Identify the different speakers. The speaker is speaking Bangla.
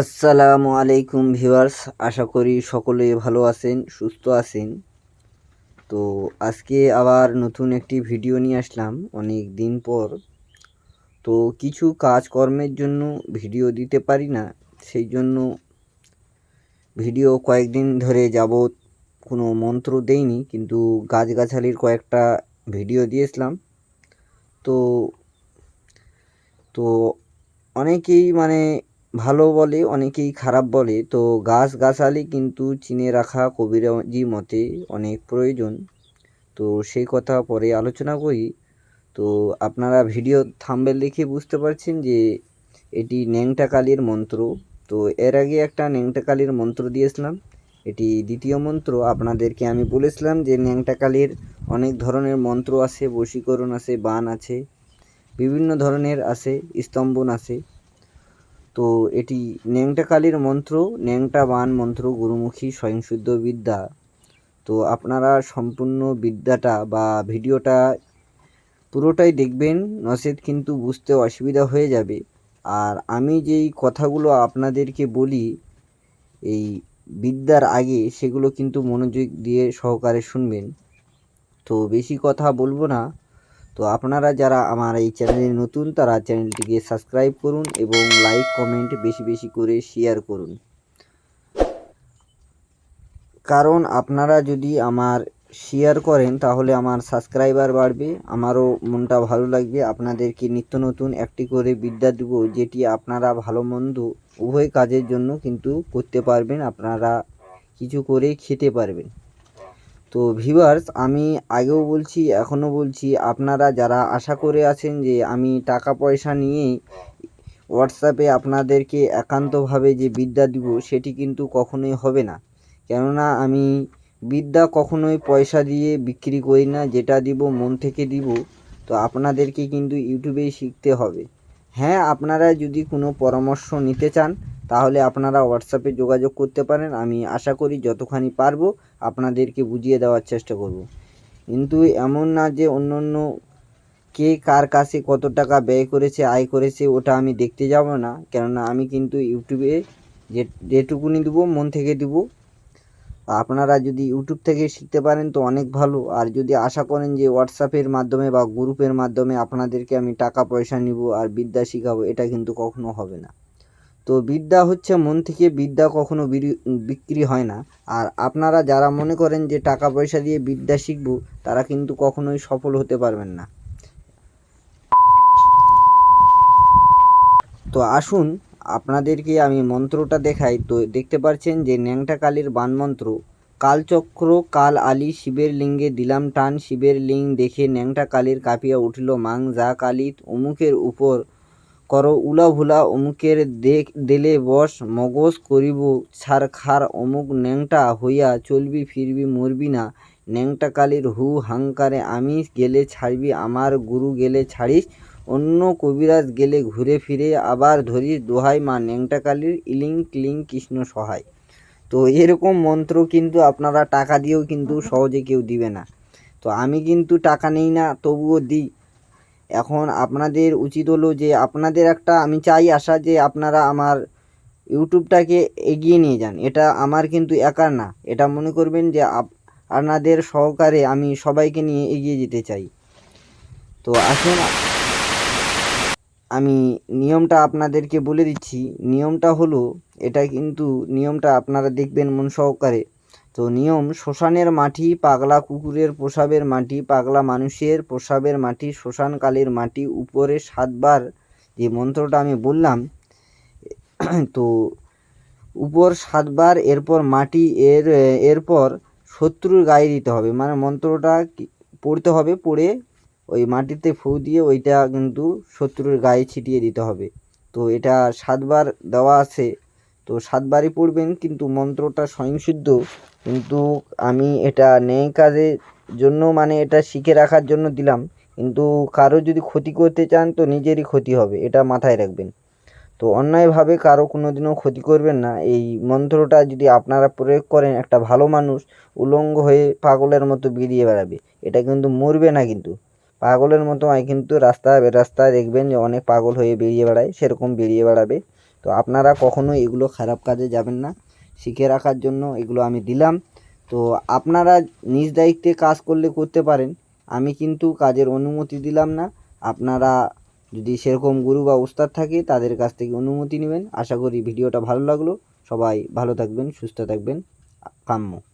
Speaker 1: আসসালামু আলাইকুম ভিউয়ার্স, আশা করি সকলে ভালো আছেন, সুস্থ আছেন। তো আজকে আবার নতুন একটি ভিডিও নিয়ে আসলাম অনেক দিন পর। তো কিছু কাজকর্মের জন্য ভিডিও দিতে পারি না, সেই জন্য ভিডিও কয়েকদিন ধরে যাবৎ কোনো মন্ত্র দেইনি, কিন্তু গাছগাছালির কয়েকটা ভিডিও দিয়েছিলাম। তো তো অনেকেই মানে ভালো বলে, অনেকেই খারাপ বলে। তো গাছ গাছালি কিন্তু চিনে রাখা কবিরাজি মতে অনেক প্রয়োজন। তো সেই কথা পরে আলোচনা করি। তো আপনারা ভিডিও থাম্বেল দেখে বুঝতে পারছেন যে এটি ন্যাংটা কালীর মন্ত্র। তো এর আগে একটা ন্যাংটা কালীর মন্ত্র দিয়েছিলাম। এটি দ্বিতীয় মন্ত্র। আপনাদেরকে আমি বলেছিলাম যে ন্যাংটা কালীর অনেক ধরনের মন্ত্র আছে, বশীকরণ আছে বান আছে, বিভিন্ন ধরনের আছে, স্তম্ভন আছে। তো এটি ন্যাংটা কালীর মন্ত্র, ন্যাংটা বান মন্ত্র, গুরুমুখী স্বয়ংশুদ্ধ বিদ্যা। তো আপনারা সম্পূর্ণ বিদ্যাটা বা ভিডিওটা পুরোটাই দেখবেন, নচেত কিন্তু বুঝতে অসুবিধা হয়ে যাবে। আর আমি যেই কথাগুলো আপনাদেরকে বলি, এই বিদ্যার আগে সেগুলো কিন্তু মনোযোগ দিয়ে সহকারে শুনবেন। তো বেশি কথা বলব না। তো আপনারা যারা আমার এই চ্যানেলে নতুন, তারা চ্যানেলটিকে সাবস্ক্রাইব করুন এবং লাইক, কমেন্ট বেশি বেশি করে শেয়ার করুন। কারণ আপনারা যদি আমার শেয়ার করেন, তাহলে আমার সাবস্ক্রাইবার বাড়বে, আমারও মনটা ভালো লাগবে। আপনাদেরকে নিত্য নতুন একটি করে বিদ্যা দেবো, যেটি আপনারা ভালো মন্দ উভয় কাজের জন্য কিন্তু করতে পারবেন, আপনারা কিছু করে খেতে পারবেন। তো ভিভার্স আমি আগেও বলছি, এখনও বলছি, আপনারা যারা আশা করে আছেন যে আমি টাকা পয়সা নিয়ে হোয়াটসঅ্যাপে আপনাদেরকে একান্তভাবে যে বিদ্যা দিব, সেটি কিন্তু কখনোই হবে না। কেননা, আমি বিদ্যা কখনোই পয়সা দিয়ে বিক্রি করি না, যেটা দিব, মন থেকে দিব, তো আপনাদেরকে কিন্তু ইউটিউবেই শিখতে হবে। হ্যাঁ আপনারা যদি কোনো পরামর্শ নিতে চান তাহলে আপনারা হোয়াটসঅ্যাপে যোগাযোগ করতে পারেন। আমি আশা করি যতখানি পারব আপনাদেরকে বুঝিয়ে দেওয়ার চেষ্টা করব। কিন্তু এমন না যে অন্য অন্য কে কার কাছে কত টাকা ব্যয় করেছে, আয় করেছে, ওটা আমি দেখতে যাব না। কেননা আমি কিন্তু ইউটিউবে যে, যেটুকুনি দেবো, মন থেকে দেবো। আপনারা যদি ইউটিউব থেকে শিখতে পারেন তো অনেক ভালো। আর যদি আশা করেন যে হোয়াটসঅ্যাপের মাধ্যমে বা গ্রুপের মাধ্যমে আপনাদেরকে আমি টাকা পয়সা নিব আর বিদ্যা শেখাবো, এটা কিন্তু কখনো হবে না। তো বিদ্যা হচ্ছে মন থেকে বিদ্যা কখনো বিক্রি হয় না। আর আপনারা যারা মনে করেন যে টাকা পয়সা দিয়ে বিদ্যা শিখব, তারা কিন্তু কখনোই সফল হতে পারবেন না। তো আসুন, আপনাদেরকে আমি মন্ত্রটা দেখাই। তো দেখতে পাচ্ছেন যে ন্যাংটা কালীর বান মন্ত্র, কালচক্র, কাল আলী, শিবের লিঙ্গে দিলাম টান, শিবের লিঙ্গ দেখে ন্যাংটা কালীর কাঁপিয়া উঠিল মাং, যা কালী অমুকের উপর কর, উলাভুলা অমুকের দেখ, দেলে বস, মগজ করিব, ছার খার অমুক ন্যাংটা হইয়া চলবি ফিরবি মরবি না। ন্যাংটা কালীর হু হাঙ্কারে আমি গেলে ছাড়বি, আমার গুরু গেলে ছাড়িস, অন্য কবিরাজ গেলে ঘুরে ফিরে, আবার ধরিস দোহাই মা ন্যাংটা কালীর ইলিং ক্লিং কৃষ্ণ সহায়। তো এরকম মন্ত্র কিন্তু আপনারা টাকা দিয়েও কিন্তু সহজে কেউ দিবে না। তো আমি কিন্তু টাকা নেই না, তবুও দিই। এখন আপনাদের উচিত হলো যে আপনাদের একটা আমি চাই আশা যে আপনারা আমার ইউটিউবটাকে এগিয়ে নিয়ে যান। এটা আমার কিন্তু একার না। এটা মনে করবেন যে আপনাদের সহকারে আমি সবাইকে নিয়ে এগিয়ে যেতে চাই। তো আসুন, আমি নিয়মটা আপনাদেরকে বলে দিচ্ছি। নিয়মটা হলো, এটা কিন্তু নিয়মটা আপনারা দেখবেন মন সহকারে। তো নিয়ম, শ্মশানের মাটি পাগলা কুকুরের প্রসাবের মাটি, পাগলা মানুষের প্রসাবের মাটি শ্মশানকালের মাটি উপরে সাতবার, যে মন্ত্রটা আমি বললাম, তো উপর সাতবার, এরপর মাটি, এর, এরপর শত্রুর গায়ে দিতে হবে। মানে মন্ত্রটা পড়তে হবে, পড়ে ওই মাটিতে ফু দিয়ে ওইটা কিন্তু শত্রুর গায়ে ছিটিয়ে দিতে হবে। তো এটা সাতবার দেওয়া আছে। তো সাতবারই পড়বেন, কিন্তু মন্ত্রটা স্বয়ংসিদ্ধ। কিন্তু আমি এটা নেই কাজের জন্য মানে এটা শিখে রাখার জন্য দিলাম। কিন্তু কারও যদি ক্ষতি করতে চান, তো নিজেরই ক্ষতি হবে, এটা মাথায় রাখবেন। তো অন্যায়ভাবে কারও কোনো দিনও ক্ষতি করবেন না। এই মন্ত্রটা যদি আপনারা প্রয়োগ করেন, একটা ভালো মানুষ উলঙ্গ হয়ে পাগলের মতো বেরিয়ে বেড়াবে। এটা কিন্তু মরবে না কিন্তু। পাগলের মতো কিন্তু রাস্তায় রাস্তায় দেখবেন যে অনেক পাগল হয়ে বেরিয়ে বেড়ায়, সেরকম বেরিয়ে বেড়াবে। তো আপনারা কখনো এগুলো খারাপ কাজে যাবেন না। শিখে রাখার জন্য এগুলো আমি দিলাম। তো আপনারা নিজ দায়িত্বে কাজ করলে করতে পারেন। আমি কিন্তু কাজের অনুমতি দিলাম না। আপনারা যদি সেরকম গুরু বা ওস্তাদ থাকে, তাদের কাছ থেকে অনুমতি নেবেন। আশা করি ভিডিওটা ভালো লাগল। সবাই ভালো থাকবেন, সুস্থ থাকবেন। কাম্য।